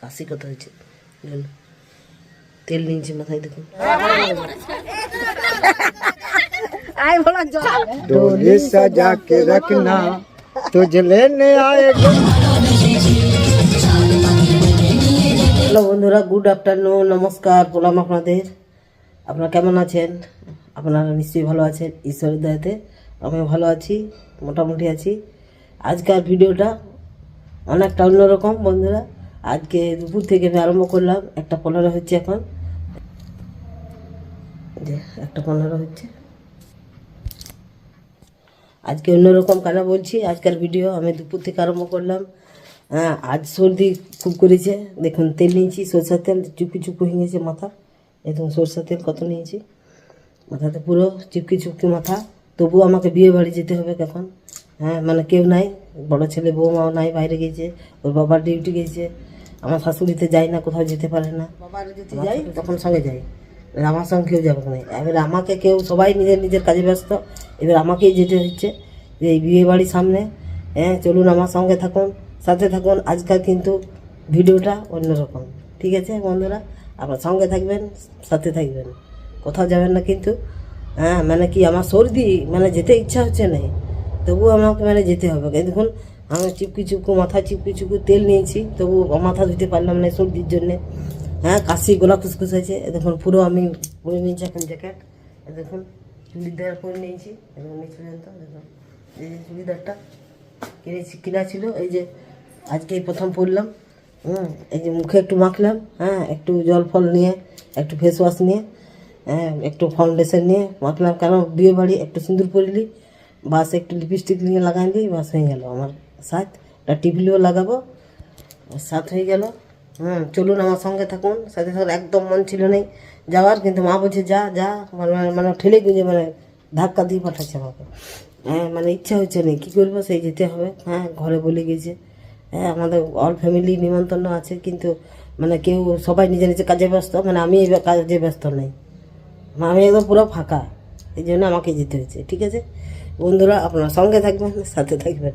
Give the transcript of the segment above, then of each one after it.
কাশি কথা হয়েছে বুঝলেন? তেল নিয়েছি মাথায় দেখুন डोली सजा के रखना तुझे लेने आएगा হ্যালো বন্ধুরা গুড আফটারনুন নমস্কার প্রণাম আপনাদের আপনারা কেমন আছেন আপনারা নিশ্চয়ই ভালো আছেন ঈশ্বরের দয়াতে আমিও ভালো আছি মোটামুটি আছি আজকের ভিডিওটা অনেকটা অন্যরকম বন্ধুরা আজকে দুপুর থেকে আমি আরম্ভ করলাম। একটা পনেরো হচ্ছে এখন। যে, একটা পনেরো হচ্ছে। আজকে অন্যরকম কেন বলছি। আজকের ভিডিও আমি দুপুর থেকে আরম্ভ করলাম। হ্যাঁ আজ সর্দি খুব করেছে। দেখুন, তেল নিয়েছি, সরষের তেল, চুপকি চুপকি হয়ে গেছে মাথা। দেখুন সরষের তেল কত নিয়েছি। মাথাতে পুরো চুপকি চুপকি মাথা। তবুও আমাকে বিয়ে বাড়ি যেতে হবে এখন হ্যাঁ মানে কেউ নাই। বড় ছেলে, বৌমাও নাই, বাইরে গেছে। ওর বাবার ডিউটি গেছে। আমার শাশুড়িতে যাই না কোথাও যেতে পারে না। বাবার যদি যাই তখন সঙ্গে যাই আমার সঙ্গে কেউ যাবে না। এবার আমাকে কেউ সবাই নিজের নিজের কাজে ব্যস্ত। এবার আমাকেই যেতে হচ্ছে যে এই বিয়ে বাড়ির সামনে। হ্যাঁ চলুন আমার সঙ্গে থাকুন সাথে থাকুন। আজকাল কিন্তু ভিডিওটা অন্যরকম ঠিক আছে বন্ধুরা? আপনার সঙ্গে থাকবেন সাথে থাকবেন। কোথাও যাবেন না কিন্তু। হ্যাঁ মানে কি আমার সর্দি মানে যেতে ইচ্ছা হচ্ছে না। তবুও আমাকে মানে যেতে হবে। দেখুন আমি চিপকি চুপকু মাথা চিপকি চুপকু তেল নিয়েছি, তবু মাথা ধুতে পারলাম না সর্দির জন্যে। হ্যাঁ কাশি, গলা খুসখুস হয়েছে। দেখুন, পুরো আমি পরে নিয়েছি এখন জ্যাকেট। দেখুন, চুড়িদার পরে নিয়েছি। এবং নিচে পর্যন্ত, দেখুন। এই যে চুড়িদারটা কিনেছি কিনা ছিল। এই যে আজকে প্রথম পরলাম। হুম, এই যে মুখে একটু মাখলাম। হ্যাঁ একটু জল ফল নিয়ে, একটু ফেস ওয়াশ নিয়ে হ্যাঁ একটু ফাউন্ডেশন নিয়ে মাখলাম। কেন বিয়ে বাড়ি একটু সিঁদুর পরিলি, বাস একটু লিপস্টিক নিয়ে লাগাই লাগাইলি, বাস হয়ে গেল আমার। সাথ, একটা টিপলিও লাগাবো। সাত হয়ে গেল। হুম, চলুন আমার সঙ্গে থাকুন। সাথে সাথে একদম মন ছিল নেই যাওয়ার, কিন্তু মা বলছে, যা যা। মানে মানে ঠেলে গুঁজে মানে ধাক্কা দিয়ে পাঠাচ্ছে আমাকে। হ্যাঁ মানে ইচ্ছা হচ্ছে নেই। কী করব? সেই যেতে হবে। হ্যাঁ ঘরে বলে গেছে। হ্যাঁ আমাদের অল ফ্যামিলি নিমন্ত্রণ আছে, কিন্তু মানে কেউ, সবাই নিজে নিজে কাজে ব্যস্ত। মানে আমি কাজে ব্যস্ত নেই। আমি একদম পুরো ফাঁকা। এই জন্য আমাকে যেতে হয়েছে ঠিক আছে? বন্ধুরা, আপনার সঙ্গে থাকবেন, সাথে থাকবেন।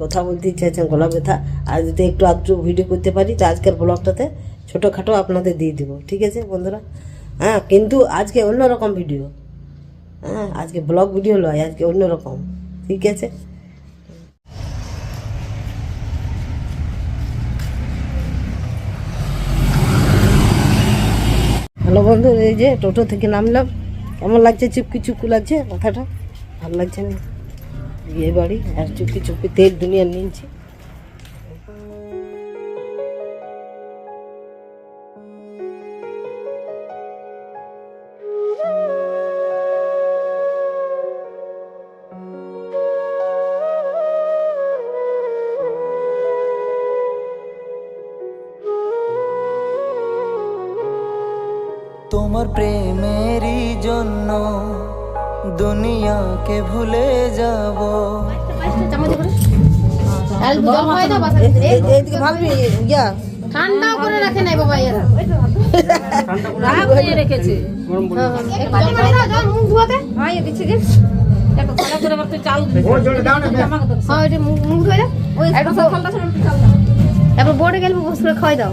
কথা বলতে ইচ্ছা হচ্ছে গলা ব্যথা। আর যদি একটু আধটু ভিডিও করতে পারি, তো আজকের ব্লগটাতে ছোটোখাটো আপনাদের দিয়ে দেবো। ঠিক আছে বন্ধুরা? হ্যাঁ কিন্তু আজকে অন্যরকম ভিডিও। হ্যাঁ আজকে ব্লগ ভিডিও নয়, আজকে অন্যরকম ঠিক আছে? হ্যালো বন্ধু, এই যে টোটো থেকে নামলাম। কেমন লাগছে? চুপকি চুপকু লাগছে মাথাটা? ভালো লাগছে না। বিয়ে বাড়ি আর চুপকি চুপকি তেল দুনিয়া নিয়েছি তোমার প্রেমেরই জন্য দুনিয়াকে ভুলে যাব। হয় ঠান্ডাও করে রাখে নাই বাবা এরা। রেখেছে। জল করে দাও, জল মুখ ধোয়াতে। হ্যাঁ তারপর বোর্ডে গেলে খাওয়াই দাও।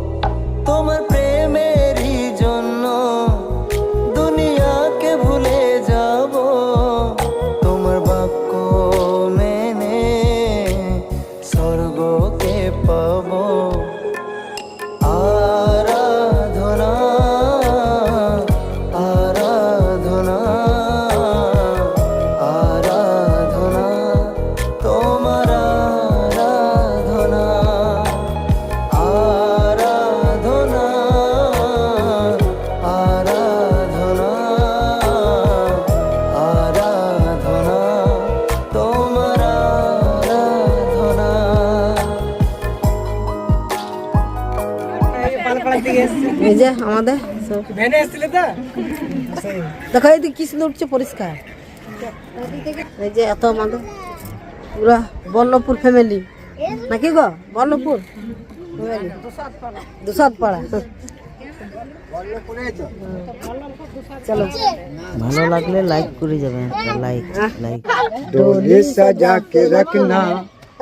এই যে আমাদের সব দেখো এই দিকে কি সুন্দর উঠছে পরিষ্কার এই যে এত আমাদের পুরা বল্লভপুর ফ্যামিলি নাকি গো বল্লভপুর দুসাদ পাড়া চলো ভালো লাগলে লাইক করে যাবেন লাইক লাইক डोली सजा के रखना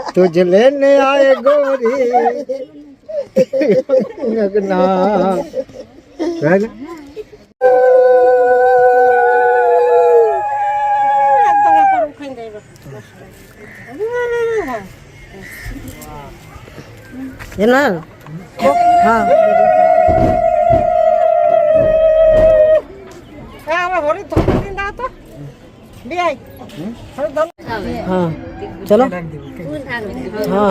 तुझ लेने आए गोरी रखना है ना? ये ना हाँ हाँ चलो हाँ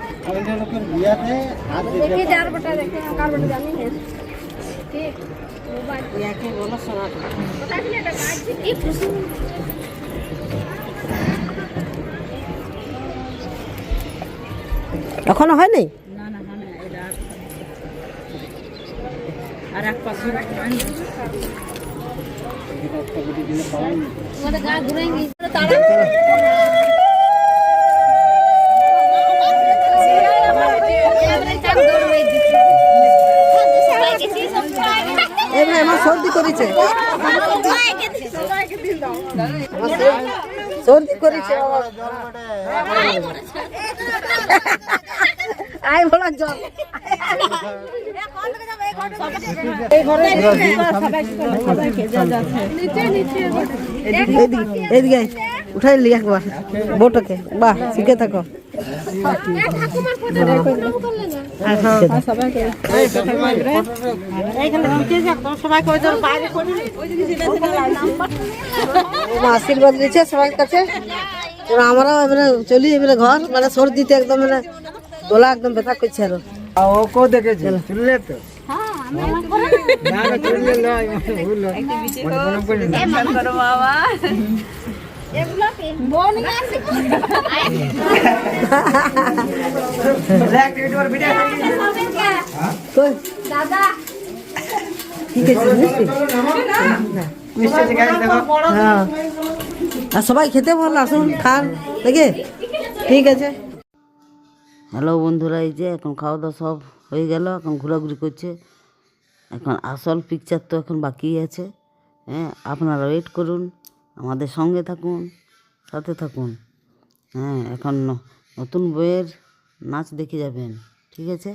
দেখি যার বটা দেখি হ্যাঁ, কার বটা জানি না। তারা করেছে? সর্দি- সর্দি করেছে বলা জল। এদিকে। এদিকে উঠাই লি একবার বোটকে বাহ শিখে থাকো। আশীর্বাদ দিচ্ছে সবাই কাছে আমরাও এবারে চলি এবারে ঘর মানে সর্দিতে একদম মানে গোলা একদম ব্যথা করছে আরও ওকেও দেখেছি শুনলে তো না না না ভুল করো বাবা আর সবাই খেতে ভালো আসুন খান দেখে ঠিক আছে হ্যালো বন্ধুরা, এই যে এখন খাওয়া দাওয়া সব হয়ে গেল, এখন ঘোরাঘুরি করছে। এখন আসল পিকচার তো এখন বাকি আছে। হ্যাঁ আপনারা ওয়েট করুন। আমাদের সঙ্গে থাকুন সাথে থাকুন। হ্যাঁ এখন নতুন বইয়ের নাচ দেখে যাবেন ঠিক আছে?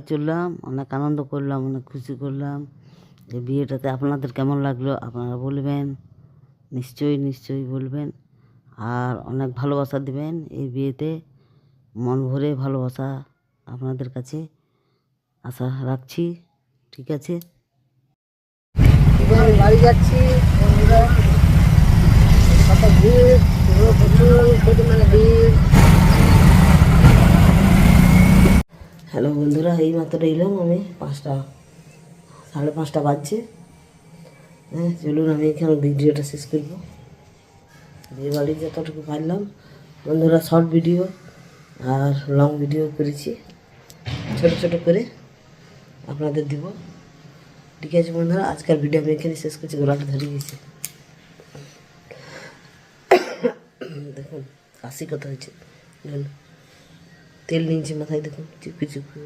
বাড়ি চললাম অনেক আনন্দ করলাম অনেক খুশি করলাম এই বিয়েটাতে আপনাদের কেমন লাগল আপনারা বলবেন নিশ্চয়ই নিশ্চয়ই বলবেন আর অনেক ভালোবাসা দিবেন এই বিয়েতে মন ভরে ভালোবাসা আপনাদের কাছে আশা রাখছি ঠিক আছে বাড়ি যাচ্ছি ভিড় পুরো প্রচুর ভিড় হ্যালো বন্ধুরা, এই মাত্র এলাম আমি পাঁচটা, সাড়ে পাঁচটা বাজছে। হ্যাঁ চলুন আমি এখানে ভিডিওটা শেষ করব। বিয়ে বাড়ি যতটুকু পারলাম। বন্ধুরা শর্ট ভিডিও আর লং ভিডিও করেছি। ছোট ছোট করে আপনাদের দিব। ঠিক আছে বন্ধুরা, আজকের ভিডিও আমি এখানে শেষ করছি গলাটা ধরে গেছে। দেখুন কাশি কথা হয়েছে। তেল নিয়েছি মাথায়, দেখুন চিপকে চিপকে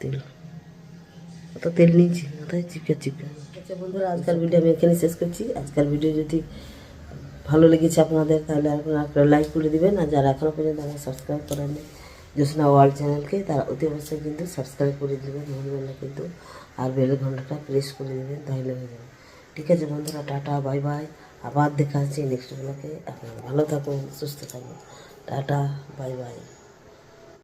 তেল। অত তেল নিয়েছি, মাথায় চিপকে চিপকে আচ্ছা বন্ধুরা আজকাল ভিডিও আমি এখানে শেষ করছি। আজকাল ভিডিও যদি ভালো লেগেছে আপনাদের, তাহলে আপনারা লাইক করে দিবেন। আর যারা এখনও পর্যন্ত আমার সাবস্ক্রাইব করেন জ্যোৎস্না ওয়ার্ল্ড চ্যানেলকে, তারা অতি অবশ্যই কিন্তু সাবস্ক্রাইব করে দেবেন। ভুলবেন না কিন্তু আর বেলের ঘন্টাটা প্রেস করে দেবেন, তাহলে হয়ে যাবে। ঠিক আছে বন্ধুরা, টাটা বাই বাই আবার দেখা হচ্ছে নেক্সট ব্লকে আপনারা ভালো থাকুন, সুস্থ থাকুন। Tata bye bye